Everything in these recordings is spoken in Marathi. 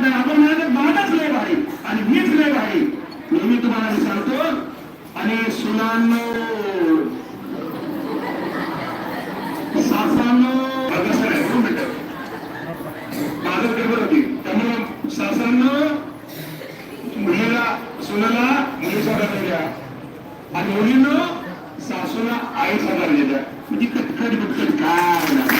नाही. आपण म्हणाले बाटच लेव आहे आणि मीच लेव आहे नेहमी तुम्हाला सांगतो आणि सुनांनो. सासांनो. माझं बरोबर सासांनो मुलीला सुनाला मुली साधारण द्या आणि मुलीनं सासूला आई साधारण द्या म्हणजे कटकट बिटकट काय?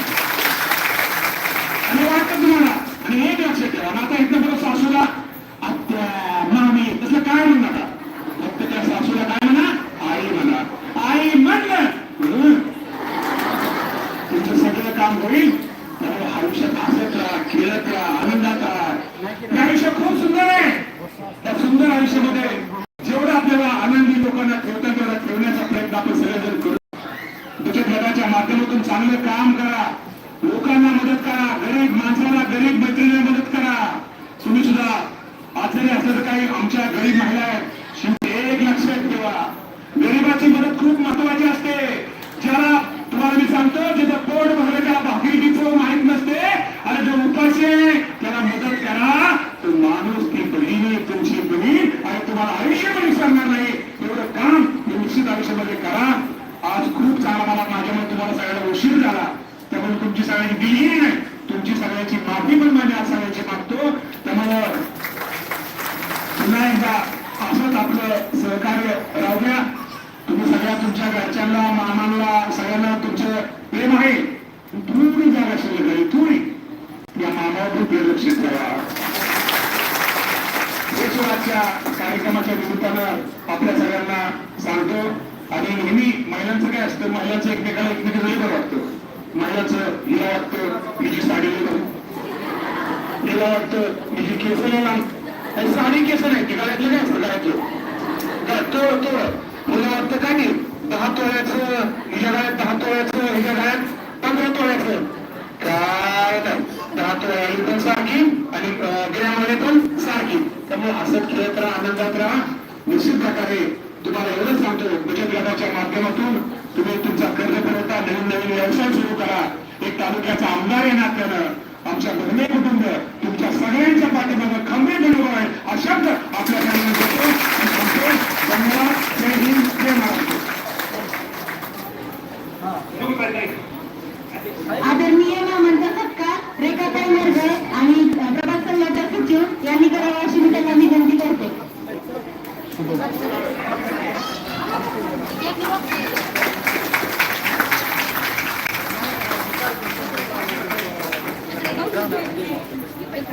काम होईल त्यामुळे आयुष्यात हसत राहा खेळत राहा आनंदात राहा आयुष्य खूप सुंदर आहे. त्या सुंदर आयुष्यामध्ये जेवढं आपल्याला आनंदी लोकांना ठेवता तेवढा ठेवण्याचा प्रयत्न आपण सगळेजण करू. बचत गटाच्या माध्यमातून चांगलं काम करा. लोकांना मदत करा. गरीब माणसाला गरीब मैत्रिणीला मदत करा. तुम्ही सुद्धा आजारी जरी काही आमच्या गरीब महिला आहेत. शेवटी एक लक्षात ठेवा. गरीबाची मदत खूप महत्वाची असते ज्याला तुम्हाला मी सांगतो ज्याचं पोट भरलं त्याला भाकरीची चव माहीत नसते आणि जो उपाशी आहे त्याला मदत करा तो माणूस ती बहिणी तुमची बहीण आणि तुम्हाला आयुष्यभर विसरणार नाही एवढं काम हे निश्चित आयुष्यामध्ये करा आज खूप चांगला मला माझ्यामुळे तुम्हाला सगळ्यांना उशीर झाला. त्यामुळे तुमची सगळ्यांची दिलीही नाही. तुमची सगळ्याची माफी पण माझ्या आज सगळ्यांची मागतो. त्यामुळं पुन्हा एकदा असंच आपलं सहकार्य राहू द्या. तुम्ही सगळ्या तुमच्या घरच्यांना मामांना सगळ्यांना तुमचं प्रेम आहे. तुम्ही जागा शिल्लक आहे तुम्ही या मामावर दुर्लक्ष करा. देशवाच्या कार्यक्रमाच्या निमित्तानं आपल्या सगळ्यांना सांगतो. आणि नेहमी महिलांचं काय असतं महिलांचं एकमेकाला एकमेकांना वेगळं वाटतं. महिलाचं हिला वाटतं हिची साडी हिला वाटतं हिची केस नाही आणि. साडी केस नाही ती गळ्यातलं काय असतं गळ्यातलं? तो तो मुलं वाटतं काय नाही दहा तोळ्याचं हिच्या गळ्यात दहा तोळ्याचं हिच्या गळ्यात पंधरा तोळ्याचं. काय नाही दहा तोळ्याही पण सारखी आणि ग्रॅमध्ये पण सारखी. त्यामुळे असं खेळत राहा आनंदात राहा. निश्चित प्रकारे तुम्हाला एवढंच सांगतो बचत गटाच्या माध्यमातून तुम्ही तुमचा कर्ज पुरवठा नवीन नवीन व्यवसाय सुरू करा. एक तालुक्याचा आमदार या नात्यानं. आमच्या धर्मे कुटुंब तुमच्या सगळ्यांच्या पाठीमागे खंबीर बरोबर आहे. हा शब्द आपल्या सगळ्यांना देतो आणि सांगतो धन्यवाद. जय हिंद जय महाराष्ट्र. आदरणीय मामांचा सत्कार रेखाताई नरगळे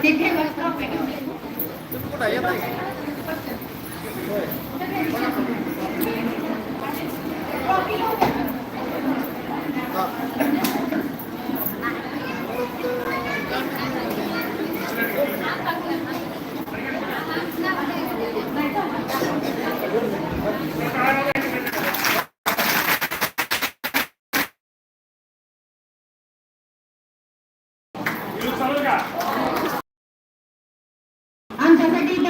तिथे चालेल Salga. Anca sakit.